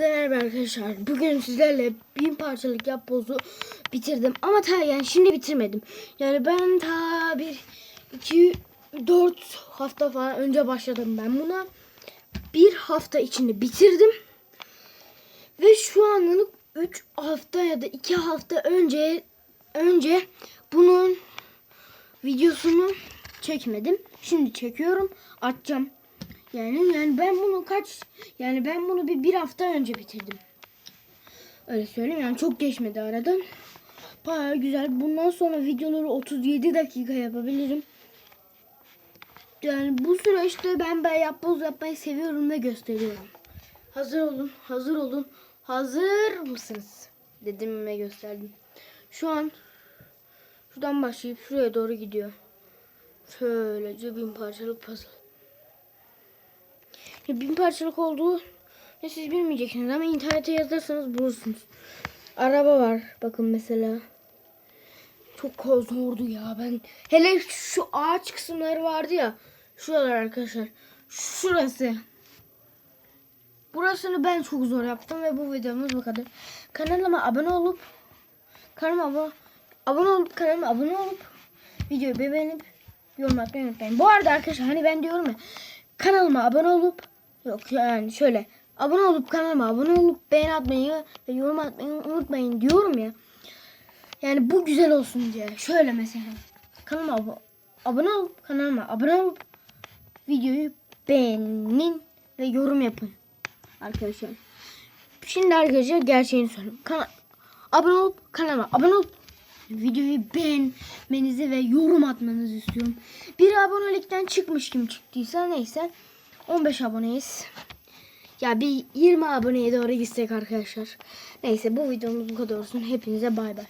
Merhaba arkadaşlar. Bugün sizlerle bin parçalık yapbozu bitirdim. Ama ta yani şimdi bitirmedim. Yani ben ta bir iki dört hafta falan önce başladım ben buna. Bir hafta içinde bitirdim. Ve şu anlık 3 hafta ya da 2 hafta önce önce bunun videosunu çekmedim. Şimdi çekiyorum. Atacağım. Yani yani ben bunu kaç yani ben bunu bir bir hafta önce bitirdim. Öyle söyleyeyim yani çok geçmedi aradan. Baya güzel. Bundan sonra videoları 37 dakika yapabilirim. Yani bu süreçte ben ben yapboz yapmayı seviyorum ve gösteriyorum. Hazır olun, hazır olun. Hazır mısınız? Dedim ve gösterdim. Şu an şuradan başlayıp şuraya doğru gidiyor. Şöylece bin parçalık puzzle. Bin parçalık olduğu ne siz bilmeyeceksiniz ama internete yazarsanız bulursunuz. Araba var bakın mesela. Çok zordu ya ben. Hele şu ağaç kısımları vardı ya. Şuralar arkadaşlar. Şurası. Burasını ben çok zor yaptım ve bu videomuz bu kadar. Kanalıma abone olup kanalıma abone, abone olup kanalıma abone olup videoyu beğenip yorum atmayı unutmayın. Bu arada arkadaşlar hani ben diyorum ya kanalıma abone olup yok yani şöyle abone olup kanalıma abone olup beğen atmayı ve yorum atmayı unutmayın diyorum ya. Yani bu güzel olsun diye. Şöyle mesela kanalıma abo- abone olup kanalıma abone olup videoyu beğenin ve yorum yapın arkadaşlar. Şimdi arkadaşlar gerçeğini söyleyeyim. Kana abone olup kanalıma abone olup videoyu beğenmenizi ve yorum atmanızı istiyorum. Bir abonelikten çıkmış kim çıktıysa neyse 15 aboneyiz. Ya bir 20 aboneye doğru gitsek arkadaşlar. Neyse bu videomuz bu kadar olsun. Hepinize bay bay.